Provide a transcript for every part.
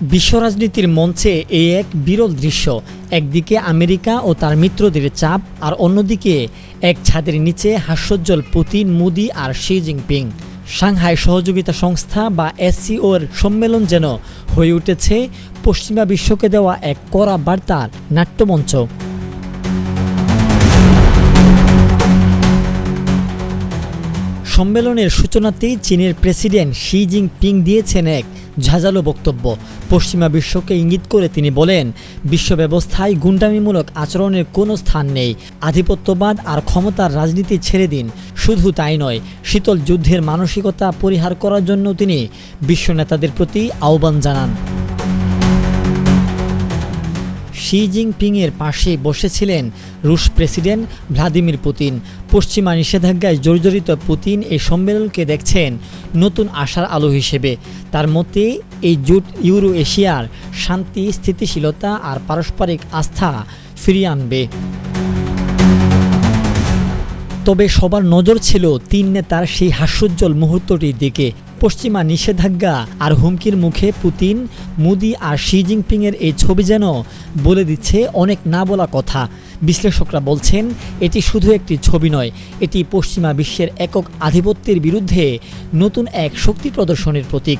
বিশ্ব রাজনীতির মঞ্চে এই এক বিরল দৃশ্য। একদিকে আমেরিকা ও তার মিত্রদের চাপ, আর অন্যদিকে এক ছাদের নিচে হাস্যোজ্জ্বল পুতিন, মোদি আর শি জিনপিং। সাংহাই সহযোগিতা সংস্থা বা এসসিওর সম্মেলন যেন হয়ে উঠেছে, পশ্চিমা বিশ্বকে দেওয়া এক কড়া বার্তার নাট্যমঞ্চ। সম্মেলনের সূচনাতেই চীনের প্রেসিডেন্ট শি জিনপিং দিয়েছেন এক ঝাঁঝালো বক্তব্য। পশ্চিমা বিশ্বকে ইঙ্গিত করে তিনি বলেন বিশ্ব ব্যবস্থায় গুন্ডামিমূলক আচরণের কোনো স্থান নেই। আধিপত্যবাদ আর ক্ষমতার রাজনীতি ছেড়ে দিন। শুধু তাই নয়, শীতল যুদ্ধের মানসিকতা পরিহার করার জন্য তিনি বিশ্ব নেতাদের প্রতি আহ্বান জানান। শি জিনপিংয়ের পাশে বসেছিলেন রুশ প্রেসিডেন্ট ভ্লাদিমির পুতিন। পশ্চিমা নিষেধাজ্ঞায় জর্জরিত পুতিন এই সম্মেলনকে দেখছেন নতুন আশার আলো হিসেবে। তার মতে, এই জোট ইউরো এশিয়ার শান্তি, স্থিতিশীলতা আর পারস্পরিক আস্থা ফিরিয়ে আনবে। তবে সবার নজর ছিল তিন নেতার সেই হাস্যোজ্জ্বল মুহূর্তটির দিকে। পশ্চিমা নিষেধাজ্ঞা আর হুমকির মুখে পুতিন, মোদি আর শি জিনপিংয়ের এই ছবি যেন বলে দিচ্ছে অনেক না বলা কথা। বিশ্লেষকরা বলছেন, এটি শুধু একটি ছবি নয়, এটি পশ্চিমা বিশ্বের একক আধিপত্যের বিরুদ্ধে নতুন এক শক্তি প্রদর্শনের প্রতীক।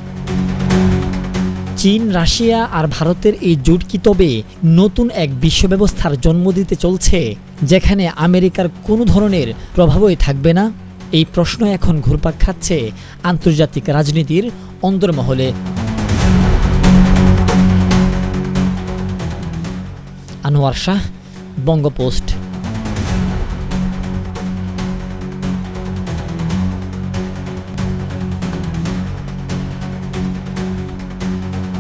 চীন, রাশিয়া আর ভারতের এই জোট কি তবে নতুন এক বিশ্ব ব্যবস্থার জন্ম দিতে চলছে, যেখানে আমেরিকার কোনো ধরনের প্রভাবই থাকবে না। এই প্রশ্ন এখন ঘুরপাক খাচ্ছে আন্তর্জাতিক রাজনীতির অন্দরমহলে। আনোয়ার শাহ বঙ্গপোস্ট।